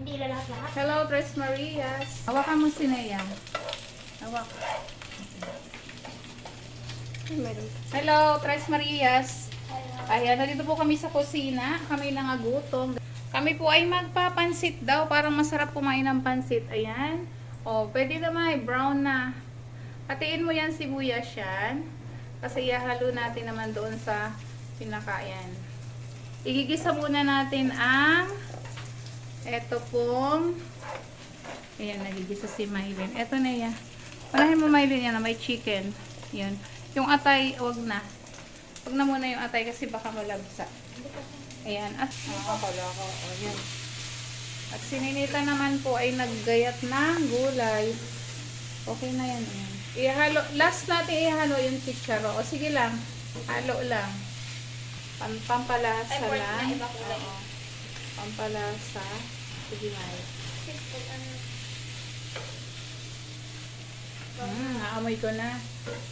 Hindi na lahat-lahat. Hello, Tres Marias. Hawakan mo si Nea. Hawak. Hello, Tres Marias. Ayan, nandito po kami sa kusina. Kami nangagutom. Kami po ay magpapansit daw. Parang masarap kumain ng pansit. Ayan. O, pwede naman. eh, Brown na. Hatiin mo yan sibuyas yan. Kasi ihalo natin naman doon sa pinakayan. Igigisa muna natin ang eto pong ayan, nagigisa si Maylin. Eto na yan. Panahin mo Maylin yan na may chicken. Yun. Yung atay, wag na. Wag na muna yung atay kasi baka malabsa. Ayan. At, ah, pala ko. O, yan. At sininita naman po ay naggayat ng gulay. Okay na yan. Ayan. Ihalo, last natin ihalo yung chicharo. O sige lang. Halo lang. Pam pampalasa Ay, pork na lang. iba kulay. Oo. Pampalasa. Sige na. Hmm, naamoy ko na.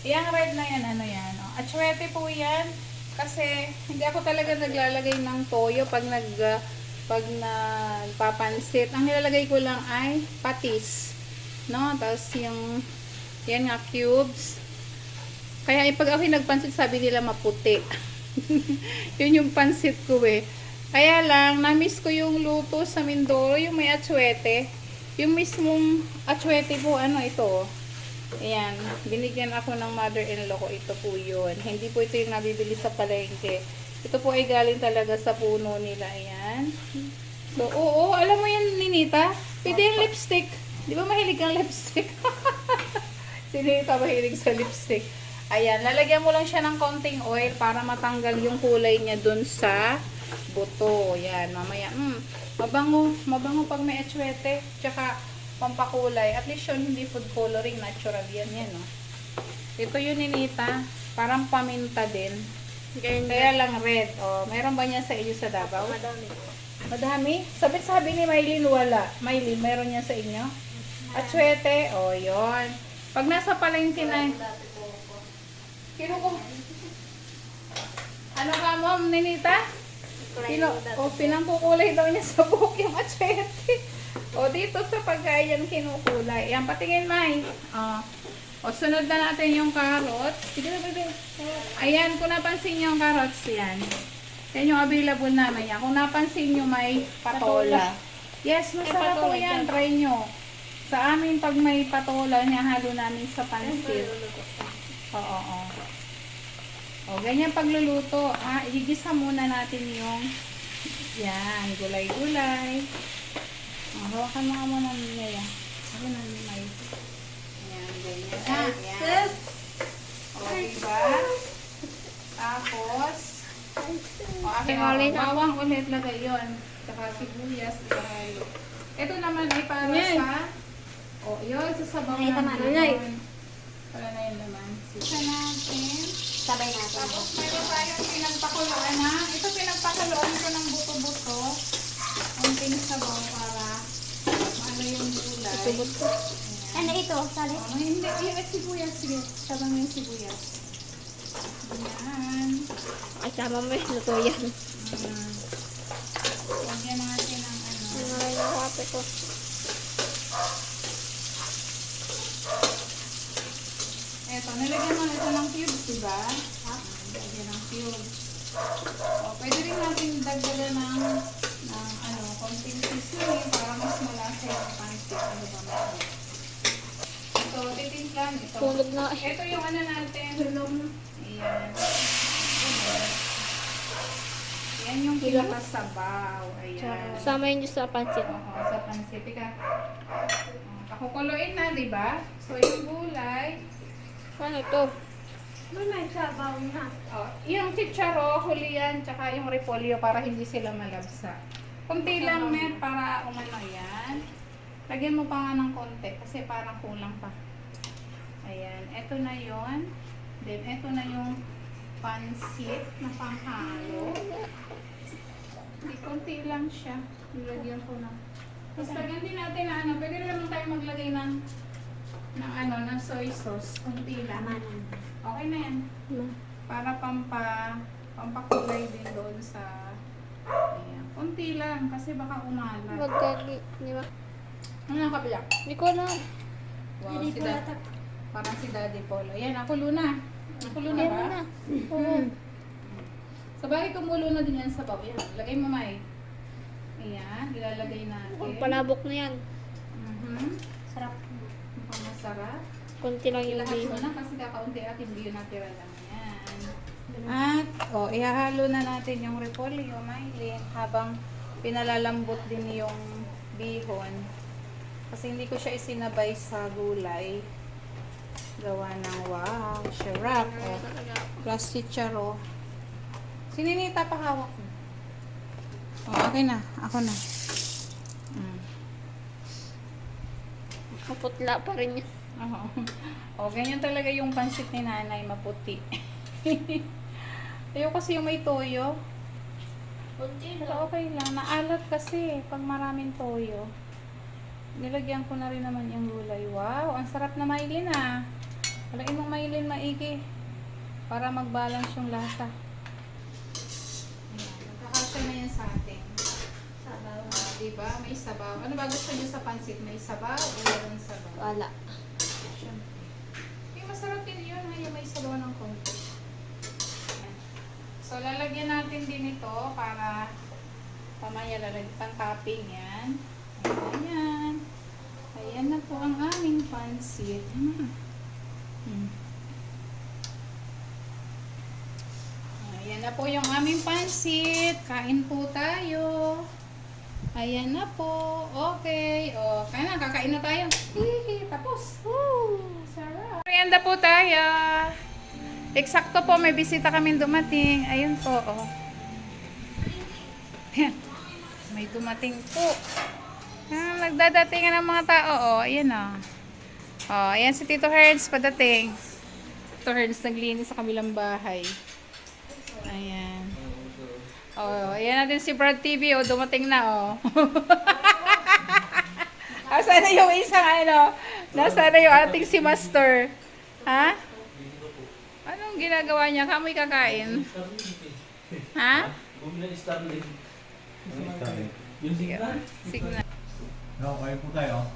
Yung red na yan, ano yan. Oh. Atsuete po yan. Kasi hindi ako talaga naglalagay ng toyo pag nag ah, pag nagpapansit. Ang nilalagay ko lang ay patis. No? Tapos yung yan nga cubes. Kaya eh, pag ako nagpansit, sabi nila maputi. Yun yung pansit ko eh. Kaya lang, na-miss ko yung luto sa Mindoro, yung may atsuete. Yung mismong atsuete po, ano ito. Ayan, binigyan ako ng mother-in-law ko. Ito po yun. Hindi po ito yung nabibili sa palengke. Ito po ay galing talaga sa puno nila. Ayan. So, oo, alam mo yan, Ninita? Pwede yung lipstick. Di ba mahilig kang lipstick? si Ninita mahilig sa lipstick. Ayan, lalagyan mo lang siya ng konting oil para matanggal yung kulay niya dun sa buto. Yan, mamaya. Mm, mabango, mabango pag may etchwete. Tsaka pampakulay. At least yun, hindi food coloring. Natural yan yan, no? Ito yun, Ninita. Parang paminta din. Kaya lang red. Oh, meron ba niya sa iyo sa Davao? Madami. Madami? Sabi-sabi ni Maylin, wala. Maylin, meron niya sa inyo? Atsuete? O, oh, yun. Pag nasa palengke na... Kinuko. Ano ka, ma'am, Ninita? Pino, o, pinangkukulay daw niya sa buhok yung atsuete. O, dito sa pagkain kinukulay. Yan, patingin, May. O, o, sunod na natin yung carrots. Sige na, bebe. Ayan, kung napansin niyo yung carrots, yan. Yan yung available namin yan. Kung napansin nyo, may patola. Yes, masarap po yan. Try nyo. Sa amin, pag may patola, halo namin sa pansit. Oo, oo. O, ganyan pagluluto. Ah, igigisa muna natin yung yan, gulay-gulay. O, hawakan mo nga muna nila. Ako na may. Yan, ganyan. Ah, yan. O, diba? Tapos, o, akin, o, bawang ulit lagay yun. Tsaka sibuyas, ihalo. Ito naman ay para Yan. sa, o, yun, sasabaw Ay, tama na, Nay. yun. Wala na yun naman. Sisa natin. Sabay natin. Tapos meron tayong pinagpakuluan na. Ito pinagpakuluan ko ng buto-buto. Konting sabaw para maano yung gulay. Buto-buto. Ano ito? Sali? Ano, hindi, yung sibuyas. Sige, sabang yung sibuyas. Ayan. Ay, sama mo yung luto yan. Mm. Lagyan natin ng ano. Ano yung kape ko? Eto, nilagyan mo ito ng cubes, di ba? Ha? Lagyan ng cubes. O, pwede rin natin dagdagan ng, ng ano, konting seasoning para mas malasa yung pancit. Ano ba meron? Ito, titimplan. Ito. Tulog na. Ito yung ano natin. Tulog. Ayan. Ayan yung pinakasabaw. Ayan. Sama yun sa pansit. Oo, sa pancit. Ika. Pakukuloyin na, di ba? So, yung gulay, Ano ito? May sabaw na. Oh, yung chicharo, huliyan, tsaka yung repolyo para hindi sila malabsa. Kunti lang, Met, para umano yan. Lagyan mo pa nga ng konti kasi parang kulang pa. Ayan, eto na yon. Then, eto na yung pansit na panghalo. Hindi, konti lang siya. Nilagyan ko na. Tapos lagyan din natin na ano, pwede naman tayo maglagay ng ng ano, ng soy sauce. Kunti lang. Okay na yan. para pampa pampakulay din doon sa ayan. Unti lang, kasi baka umalat. Magkagi. Di ba? Ano ang kabila? Hindi ko na. Wow, Hindi si ko Dad. natak. Parang si Daddy Polo. Yan, ako Luna. Ako Luna Hindi ba? na. Oo. Sa bagay kumulo na din yan sa baba. Yan, lagay mo, May. Ayan, ilalagay natin. Palabok na yan. Mhm. Sarap. Konti lang yung Ilahat mo bihon. na kasi kakaunti at hindi yun natira lang yan. At, oh, ihahalo na natin yung repolyo, Mylene, habang pinalalambot din yung bihon. Kasi hindi ko siya isinabay sa gulay. Gawa ng wow, sarap. Oh, plus chicharo. Sininita pa hawak mo. Oh, okay na. Ako na. Mm. Kaputla pa rin yan. Oo. O, ganyan talaga yung pansit ni nanay, maputi. Ayaw kasi yung may toyo. Konti Pero okay lang, naalat kasi pag maraming toyo. Nilagyan ko na rin naman yung gulay. Wow, ang sarap na mailin ah. Walain mong mailin maigi. Para mag-balance yung lasa. Ayan, magkakasya na yan sa atin. Diba? May sabaw. Ano ba gusto niyo sa pansit? May sabaw o walang sabaw? Wala. Siyempre. Eh, masarap din yun. Ngayon may sabaw ng konti. Ayan. So, lalagyan natin din ito para pamaya lalagyan pang topping yan. Ayan. Ayan na po ang aming pansit. Hmm. Hmm. Ayan na po yung aming pansit. Kain po tayo. Ayan na po. Okay. O, kaya na, kakain na tayo. Hihi, tapos. Woo! Sarap. Merienda po tayo. Eksakto po, may bisita kami dumating. Ayun po, oh. Ayan. May dumating po. Ah, nagdadatingan ng mga tao, oh. Ayan, oh. Oh, ayan si Tito Herds padating. Tito Herds naglinis sa kabilang bahay. Ayan. Oh, ayan natin si Brad TV, oh, dumating na, oh. Asa na yung isang ano? Nasa na yung ating si Master? Ha? Anong ginagawa niya? Kamoy kakain? Ha? Bumili Starlink. Yung signal? Signal. No, kayo po tayo.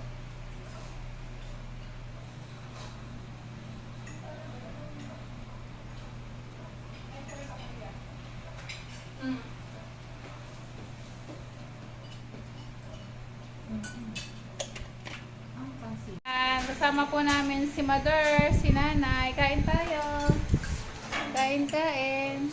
Ah, kasama po namin si Mother, si Nanay. Kain tayo. Kain, kain.